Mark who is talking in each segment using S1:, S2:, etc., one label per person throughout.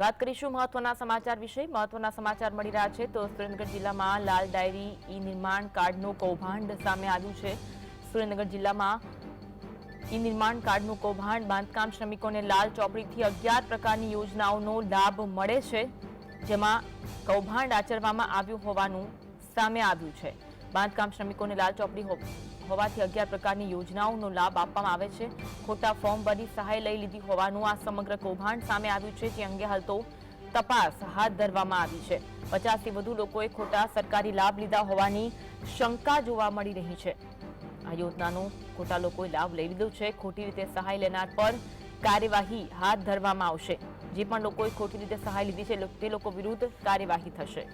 S1: વાત કરીશું મહત્વના સમાચાર વિશે. મહત્વના સમાચાર મળી રહ્યા છે તો સુરેન્દ્રનગર જિલ્લામાં લાલ ડાયરી ઈ નિર્માણ કાર્ડનું કૌભાંડ સામે આવ્યું છે. સુરેન્દ્રનગર જિલ્લામાં ઈ નિર્માણ કાર્ડનું કૌભાંડ બાંધકામ શ્રમિકોને લાલ ચોપડીથી અગિયાર પ્રકારની યોજનાઓનો લાભ મળે છે, જેમાં કૌભાંડ આચરવામાં આવ્યું હોવાનું સામે આવ્યું છે. બાંધકામ શ્રમિકોને લાલ ચોપડી હોવાથી અગિયાર પ્રકારની યોજનાઓનો લાભ આપવામાં આવે છે. ખોટા ફોર્મ ભરી સહાય લઈ લીધી હોવાનું આ સમગ્ર કૌભાંડ સામે આવ્યું છે, જે અંગે હાલ તો તપાસ હાથ ધરવામાં આવી છે. પચાસથી વધુ લોકોએ ખોટા સરકારી લાભ લીધા હોવાની શંકા જોવા મળી રહી છે. આ યોજનાનો ખોટા લોકોએ લાભ લઈ લીધો છે. ખોટી રીતે સહાય લેનાર પર કાર્યવાહી હાથ ધરવામાં આવશે. જે પણ લોકોએ ખોટી રીતે સહાય લીધી છે તે લોકો વિરુદ્ધ કાર્યવાહી થશે.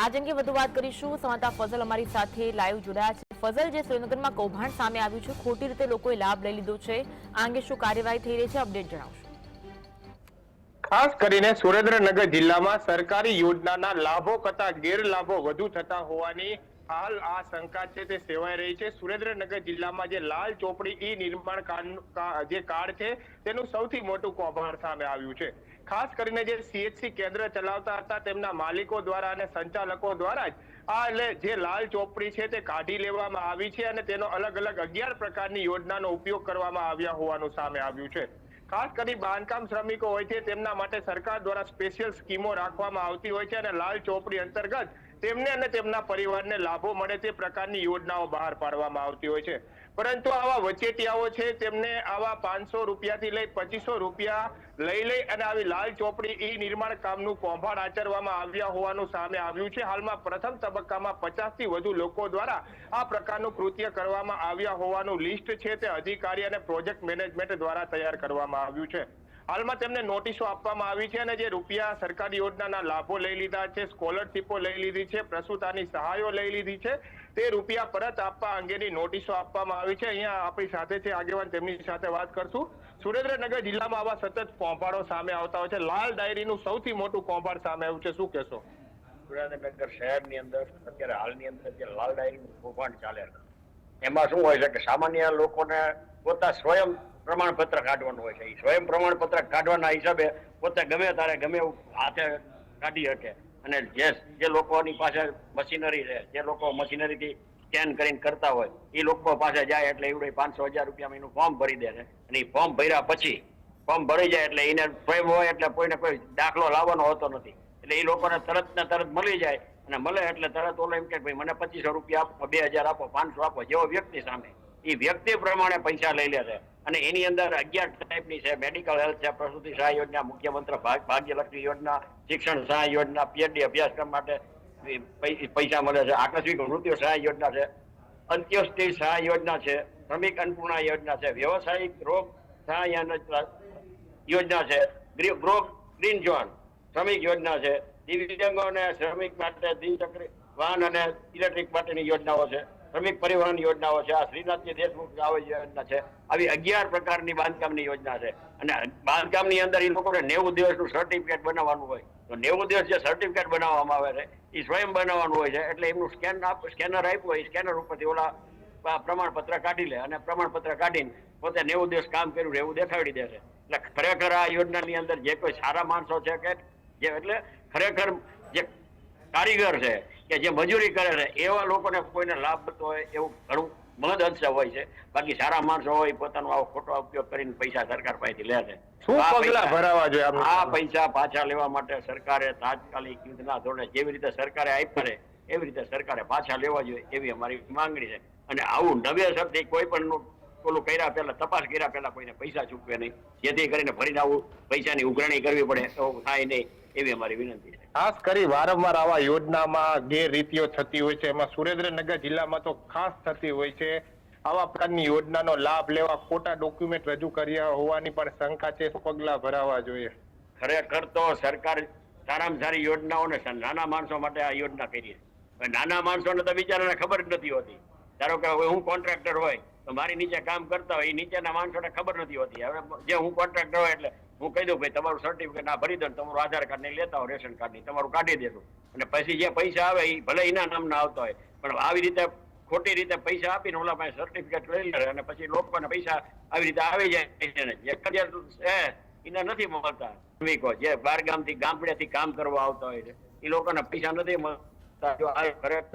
S1: આજ અંગે વધુ વાત કરીશું. સંવાદદાતા ફઝલ અમારી સાથે લાઈવ જોડાયા છે. ફઝલ, જે સુરેન્દ્રનગરમાં કૌભાંડ સામે આવ્યું છે, ખોટી રીતે લોકોએ લાભ લઈ લીધો છે. આ અંગે શું કાર્યવાહી થઈ રહી છે, અપડેટ જણાવશો.
S2: ખાસ કરીને સુરેન્દ્રનગર જિલ્લામાં સરકારી યોજનાના લાભો કરતા ગેરલાભો વધુ થતા હોવાની હાલ આ શંકા છે તે સેવાઈ રહી છે. સુરેન્દ્રનગર જિલ્લામાં જે લાલ ચોપડી ઈ નિર્માણ જે કાર્ડ છે, તેનું સૌથી મોટું કૌભાંડ સામે આવ્યું છે. ખાસ કરીને જે સીએચસી કેન્દ્ર ચલાવતા હતા, તેમના માલિકો દ્વારા અને સંચાલકો દ્વારા જ આ એટલે જે લાલ ચોપડી છે તે કાઢી લેવામાં આવી છે અને તેનો અલગ અલગ અગિયાર પ્રકારની યોજનાનો ઉપયોગ કરવામાં આવ્યા હોવાનું સામે આવ્યું છે. ખાસ કરી બાંધકામ શ્રમિકો હોય છે, તેમના માટે સરકાર દ્વારા સ્પેશિયલ સ્કીમો રાખવામાં આવતી હોય છે અને લાલ ચોપડી અંતર્ગત તેમને અને તેમના પરિવારને લાભો મળે તે પ્રકારની યોજનાઓ બહાર પાડવામાં આવતી હોય છે. પરંતુ આવા વચેટિયાઓ છે, તેમને આવા પાંચસો રૂપિયાથી લઈ પચીસો રૂપિયા લઈ લઈ અને આવી લાલ ચોપડી ઈ નિર્માણ કામનું કૌભાંડ આચરવામાં આવ્યા હોવાનું સામે આવ્યું છે. હાલમાં પ્રથમ તબક્કામાં પચાસથી વધુ લોકો દ્વારા આ પ્રકારનું કૃત્ય કરવામાં આવ્યા હોવાનું લિસ્ટ છે. તે અધિકારી અને પ્રોજેક્ટ મેનેજમેન્ટ દ્વારા તૈયાર કરવામાં આવ્યું છે. હાલમાં તેમને નોટિસો આપવામાં આવી છે અને જે રૂપિયા સરકારી યોજનાના લાભો લઈ લીધા છે, સ્કોલરશીપો લઈ લીધી છે, પ્રસૂતાની સહાયો લઈ લીધી છે, તે રૂપિયા પરત આપવા અંગેની નોટિસો આપવામાં આવી છે. અહીંયા આપણી સાથે છે આગેવાન, તેમની સાથે વાત કરશું. સુરેન્દ્રનગર જિલ્લામાં આવા સતત કૌભાંડો સામે આવતા હોય છે. લાલ ડાયરીનું સૌથી મોટું કૌભાંડ સામે આવ્યું છે. શું કહેશો?
S3: સુરેન્દ્રનગર શહેરની અંદર, અત્યારે હાલની અંદર જે લાલ ડાયરીનું કૌભાંડ ચાલે. એમાં શું હોય છે કે સામાન્ય લોકોને પોતા સ્વયં પ્રમાણપત્ર કાઢવાનું હોય છે. એ સ્વયં પ્રમાણપત્ર કાઢવાના હિસાબે પોતે ગમે તારે ગમે એવું હાથે કાઢી શકે. અને જે જે લોકોની પાસે મશીનરી છે, જે લોકો મશીનરીથી સ્કેન કરીને કરતા હોય એ લોકો પાસે જાય એટલે એવડે પાંચસો હજાર રૂપિયામાં એનું ફોર્મ ભરી દે છે. અને એ ફોર્મ ભર્યા પછી ફોર્મ ભરી જાય એટલે એને સ્વયં હોય એટલે કોઈને કોઈ દાખલો લાવવાનો હોતો નથી. એટલે એ લોકોને તરત ને તરત મળી જાય. અને મળે એટલે તરત ઓલો એમ કે ભાઈ મને પચીસો રૂપિયા આપો, બે હજાર આપો, પાંચસો આપો, જેવો વ્યક્તિ સામે. એ વ્યક્તિ પ્રમાણે પૈસા લઈ લે છે. અને એની અંદર અગિયાર ટાઈપની છે મેડિકલ હેલ્થ છે, પ્રસૂતિ સહાય યોજના, મુખ્યમંત્રી ભાગ, ભાગ્યલક્ષ્મી યોજના, શિક્ષણ સહાય યોજના, પીએચડી અભ્યાસક્રમ માટે પૈસા મળે છે, આકસ્મિક મૃત્યુ સહાય યોજના છે, અંત્યોષ્ટિ સહાય યોજના છે, શ્રમિક અન્નપૂર્ણા યોજના છે, વ્યવસાયિક રોગ સહાય યોજના છે, ગ્રી- ગ્રીન ઝોન શ્રમિક યોજના છે, દિવ્યાંગો અને શ્રમિક માટે દ્વિચક્રી વાહન અને ઇલેક્ટ્રિક માટેની યોજનાઓ છે, શ્રમિક પરિવહન યોજનાઓ છે, આ શ્રીનાથજી દેશમુખ આવી યોજના છે આવી અગિયાર પ્રકારની બાંધકામની યોજના છે. અને બાંધકામની અંદર એ લોકોને નેવું દિવસનું સર્ટિફિકેટ બનાવવાનું હોય. તો નેવું દિવસ જે સર્ટિફિકેટ બનાવવામાં આવે છે એ સ્વયં બનાવવાનું હોય છે. એટલે એમનું સ્કેન સ્કેનર આપ્યું હોય સ્કેનર ઉપરથી ઓલા પ્રમાણપત્ર કાઢી લે અને પ્રમાણપત્ર કાઢીને પોતે નેવું દિવસ કામ કર્યું એવું દેખાડી દે છે. એટલે ખરેખર આ યોજનાની અંદર જે કોઈ સારા માણસો છે કે જે એટલે ખરેખર જે કારીગર છે કે જે મજૂરી કરે છે, એવા લોકોને કોઈને લાભ મળતો હોય એવું ઘણું મહદ અંશે હોય છે. બાકી સારા માણસો હોય પોતાનો આવો ખોટો ઉપયોગ કરીને પૈસા સરકાર પાસેથી લે છે.
S2: શું
S3: આ પૈસા-
S2: ભરાવા જોઈએ
S3: આ પૈસા પાછા લેવા માટે સરકારે તાત્કાલિક યુદ્ધના ધોરણે જેવી રીતે સરકારે આપ્યા છે એવી રીતે સરકારે પાછા લેવા જોઈએ એવી અમારી માંગણી છે. અને આવું નવેસરથી કોઈ પણ નું ઓલું કર્યા પહેલા તપાસ કર્યા પહેલા કોઈને પૈસા ચૂકવે નહીં. જેથી કરીને ફરીને આવું પૈસાની ઉઘરાણી કરવી પડે. એવું થાય નહીં. એવી અમારી વિનંતી છે.
S2: ખાસ કરી વારંવાર આવા યોજનામાં ગેરરીતિઓ થતી હોય છે એમાં સુરેન્દ્રનગર જિલ્લામાં તો ખાસ થતી હોય છે. આવા પ્રકારની યોજનાનો લાભ લેવા ખોટા ડોક્યુમેન્ટ રજૂ કર્યા હોવાની પણ શંકા છે પગલા ભરાવા જોઈએ.
S3: ખરેખર તો સરકાર સારામાં સારી યોજનાઓને નાના માણસો માટે આ યોજના કરી નાના માણસોને તો બિચારાને ખબર જ નથી હોતી. ધારો કે હવે હું કોન્ટ્રાક્ટર હોય મારી નીચે કામ કરતા હોય એ નીચેના માણસોને ખબર નથી હોતી. હવે જે હું કોન્ટ્રાક્ટર હોય એટલે હું કહી દઉં ભાઈ, તમારું સર્ટિફિકેટ ના ભરી દો તમારું આધાર કાર્ડ નહીં લેતા હોય, રેશન કાર્ડ નહીં, તમારું કાઢી દેજો. અને પછી જે પૈસા આવે એ ભલે એના નામના આવતા હોય, પણ આવી રીતે ખોટી રીતે પૈસા આપીને ઓલા પાસે સર્ટિફિકેટ લઈ લે અને પછી લોકોને પૈસા આવી રીતે આવી જાય ને. જે કરિયર છે એને નથી મળતા. શ્રમિકો જે બાર ગામથી ગામડેથી કામ કરવા આવતા હોય છે એ લોકોને પૈસા નથી મળતા. જો આ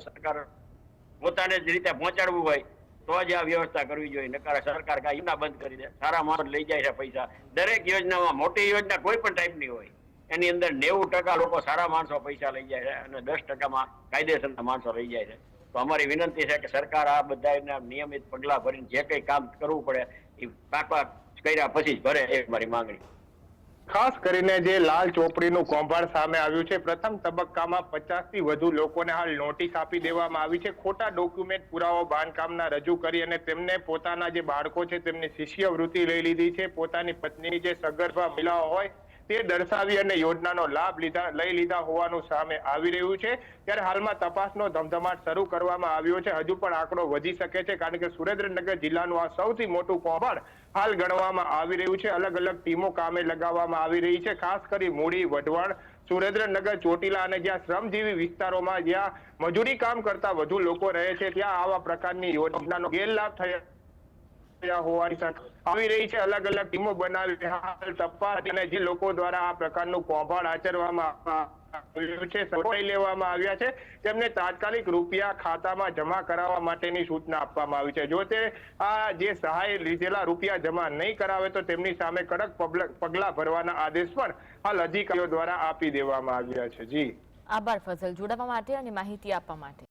S3: સરકાર પોતાને જ રીતે પહોંચાડવું હોય તો જ આ વ્યવસ્થા કરવી જોઈએ. નકાર સરકાર કાંઈ યોજના બંધ કરી દે. સારા માણસ લઈ જાય છે પૈસા. દરેક યોજનામાં મોટી યોજના કોઈ પણ ટાઈપની હોય, એની અંદર નેવું ટકા લોકો સારા માણસો પૈસા લઈ જાય છે અને દસ ટકામાં કાયદેસરના માણસો લઈ જાય છે. તો અમારી વિનંતી છે કે સરકાર આ બધા નિયમિત પગલા ભરીને જે કંઈ કામ કરવું પડે, એ કાપા કર્યા પછી જ ભરે, એ મારી માંગણી.
S2: ખાસ કરીને જે લાલ ચોપડીનું કૌભાંડ સામે આવ્યું છે, પ્રથમ તબક્કામાં પચાસથી વધુ લોકોને હાલ નોટિસ આપી દેવામાં આવી છે. ખોટા ડોક્યુમેન્ટ, પુરાવો, બાંધકામના રજૂ કરી અને તેમને પોતાના જે બાળકો છે, તેમની શિષ્યવૃત્તિ લઈ લીધી છે. પોતાની પત્નીની જે સગર્ભા મહિલાઓ હોય, તે દર્શાવી અને યોજનાનો લાભ લીધા, લઈ લીધા હોવાનું સામે આવી રહ્યું છે. ત્યારે હાલમાં તપાસનો ધમધમાટ શરૂ કરવામાં આવ્યો છે. હજુ પણ આંકડો વધી શકે છે, કારણ કે સુરેન્દ્રનગર જિલ્લાનું આ સૌથી મોટું કૌભાંડ હાલ ગણવામાં આવી રહ્યું છે. અલગ અલગ ટીમો કામે લગાવવામાં આવી રહી છે. ખાસ કરી મૂડી, વઢવાણ, સુરેન્દ્રનગર, ચોટીલા અને જ્યાં શ્રમજીવી વિસ્તારોમાં જ્યાં મજૂરી કામ કરતા વધુ લોકો રહે છે, ત્યાં આવા પ્રકારની યોજનાનો ગેરલાભ થયા આવી રહી છે. અલગ અલગ ટીમો બનાવી હાલ તપાસ અને જે લોકો દ્વારા આ પ્રકારનું કૌભાંડ આચરવામાં છે સફાઈ લેવામાં આવ્યા છે. તેમને તાત્કાલિક રૂપિયા ખાતામાં જમા કરાવવા માટેની સૂચના આપવામાં આવી છે. જો તે આ જે સહાય લીધેલા રૂપિયા જમા નહીં કરાવે તો તેમની સામે કડક પગલા- ભરવાના આદેશ પણ હાલ અધિકારીઓ દ્વારા આપી દેવામાં આવ્યા છે. જી.
S1: આભાર ફસલ જોડાવા માટે અને માહિતી આપવા માટે.